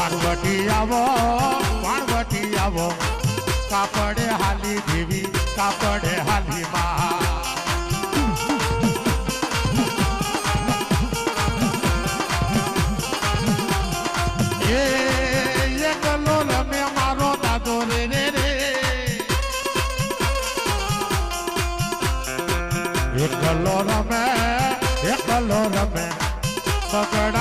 પાર્વતી આવો પાર્વતી આવો. કાપડે હાલી દેવી, કાપડે હાલી માં. એકલો રમે એકલો રમે પકડ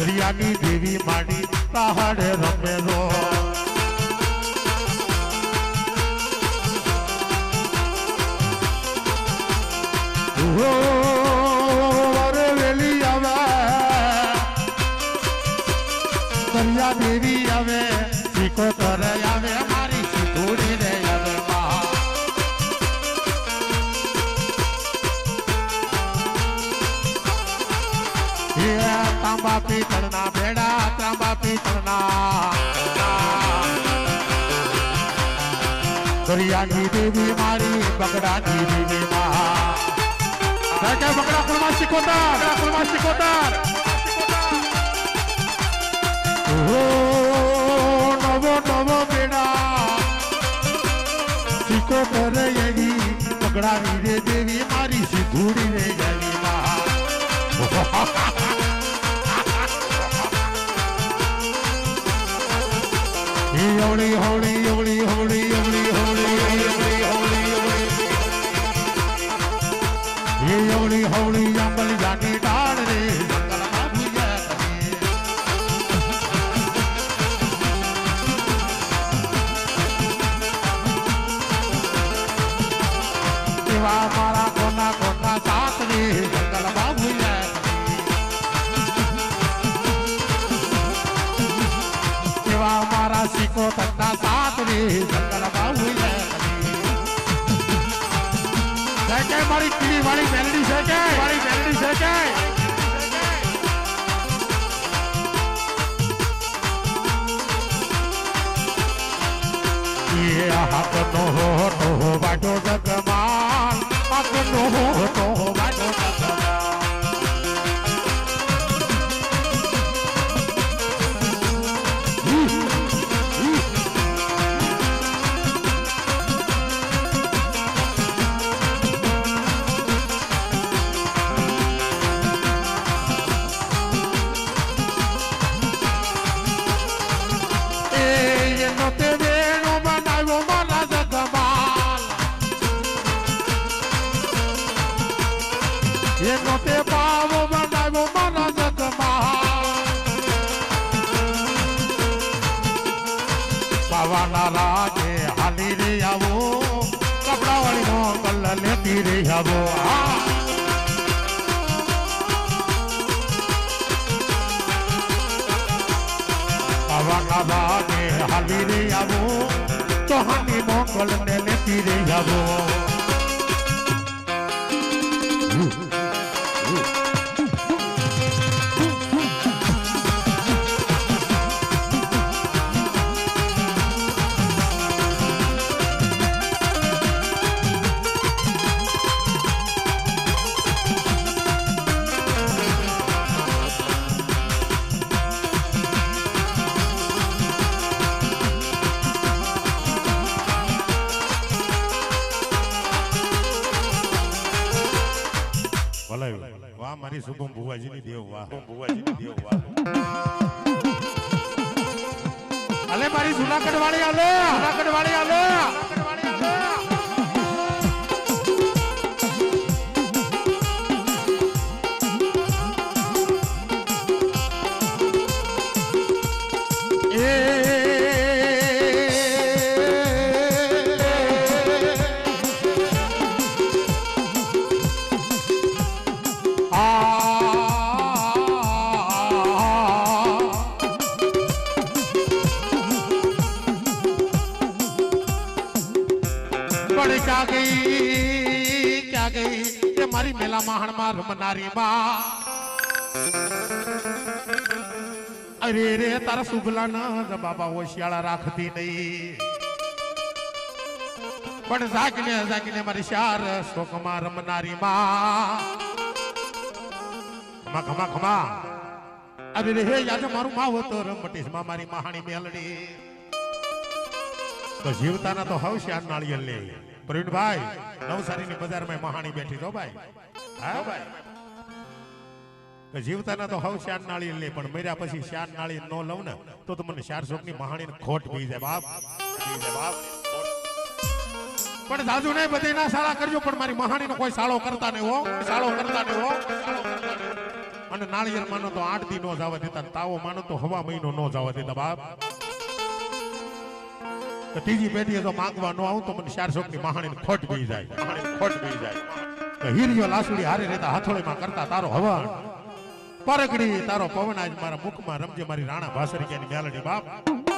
દરિયાની દેવી માડી પહાડે રમેલો. દરિયા દેવી આવે શીખો કરે આવે. त्रांबा पी चढ़ना बेड़ा त्रांबा पी दरिया की देवी मारी, बगड़ा की देवी मारा बकड़ा कुलमा शिकोदार बकड़ा कुलमा शिकोदार नमो नमो देवी मारी, सिद्धूरी ने गली હોળી હોળી હોળી હોળી હોળી હોળી હોળી હોળી હોળી અંબલ જાની ડાળ રે જંગલમાં કરે. એવા મારા કોના કોના સાથ રે કો તંડા સાતરી જંગલ બાહુલે સેકે મારી ટીવી વાળી મેલડી સેકે વાળી મેલડી સેકે યે હાથ નો હો નો વાટો જગમાન હાથ નો તે પાવો બનાવ્યો મારા જગમાલ પાવાના રાગે હાલી રે આવો કપડા વાળી મોકલ લેતી રે આવો પાવાના હાલી રે મોકલ ને લેતી રે આવો મારી શુભમ ભુવાજીની દેવ વાહ ભુવાજીની દેવ વાહ અલે મારી જુનાગઢ વાળી આલે જુનાગઢ વાળી આલે પણ ક્યાં ગઈ? ક્યાં ગઈ? એ મારી મેલા માહણમાં રમનારી બા અરે રે, તારા સુગલા ના જ બાબા હોશિયાળા રાખતી નહીં. પણ જાગને જાગને મારી શાર શોકમાં રમનારી મા. ખમા ખમા ખમા. અરે રે હે યાદ મારું માવ તો રમટીશમાં મારી મહાણી મેલડી. તો જીવતાના તો હવશ્યા નાળિયેર લે પ્રવીણભાઈ, નવસારીની બજારમાં મહાણી બેઠી તો ભાઈ. હા? જીવતાના તો હવ શાર નાળી લે, પણ મર્યા પછી શાર નાળી ન લઉં ને, તો મને શાર શોકની મહાણી ખોટ પી જાય, બાપ. પણ દાદુ નહીં બધી ના સાળા કરજો, પણ મારી મહાણીનો કોઈ સાળો કરતા નહીં હો સાળો કરતા નહીં હો. અને નાળિયેર માનો તો આઠ દી નો જવા દેતા તાવો માનો તો હવા મહિનો નો જવા દેતા, બાપ. તો ત્રીજી પેઢીએ તો માંગવા ન આવું તો મને ચારસો ની મહાણીને ખોટ પી જાય. મહાણીને ખોટ પી જાય. તો હીરિયો લાસુડી હારે રહેતા હાથોળીમાં કરતા તારો હવન. પરગડી તારો પવન આજ મારા મુખમાં રમજે મારી રાણા ભાસરી ક્યાંની મેલડી બાપ.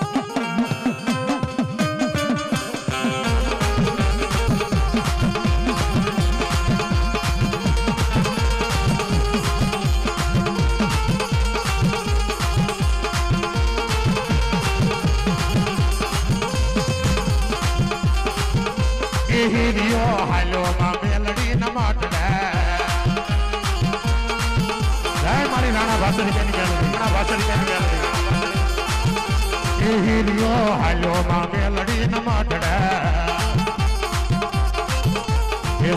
એ હીરિયો હાલો માં મેલડી ન માટડે જય મારી રાણા ભાસરિયાની મેલડી રાણા ભાસરિયાની મેલડી એ હીરિયો હાલો માં મેલડી ન માટડે એ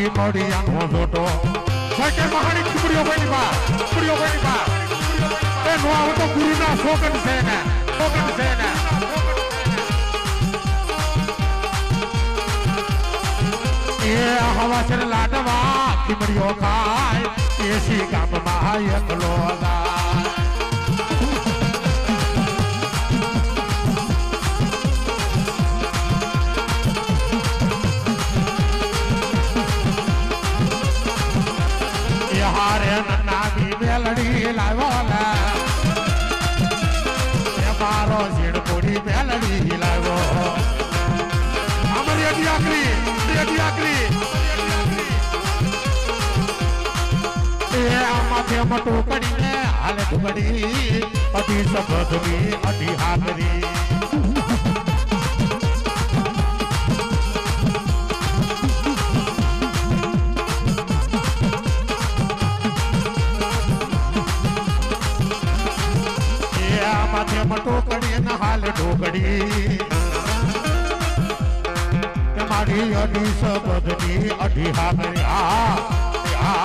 રાવા ખીમડિયાનો લોટો સકે મહાણી ખીમડીઓ બની બા ખીમડીઓ બની બા. એ નો આવું તો ગુરુના શોકન છે ને શોકન છે ને એ હવાસર લાડવા, ખીમડીઓ ખાય, એસી ગામમાં એકલો જાય નાની મેલડી લાવ્યો એ મારો ઝીણપુરી મેલડી લાવ્યો અમારી અડી આકરી એ આમાંથી મોટું કરીને હાલે ઢુકડી અઢી સબધની અઢી હાકરી ઢોકડી મારી અઢી સબદની અઢી આ.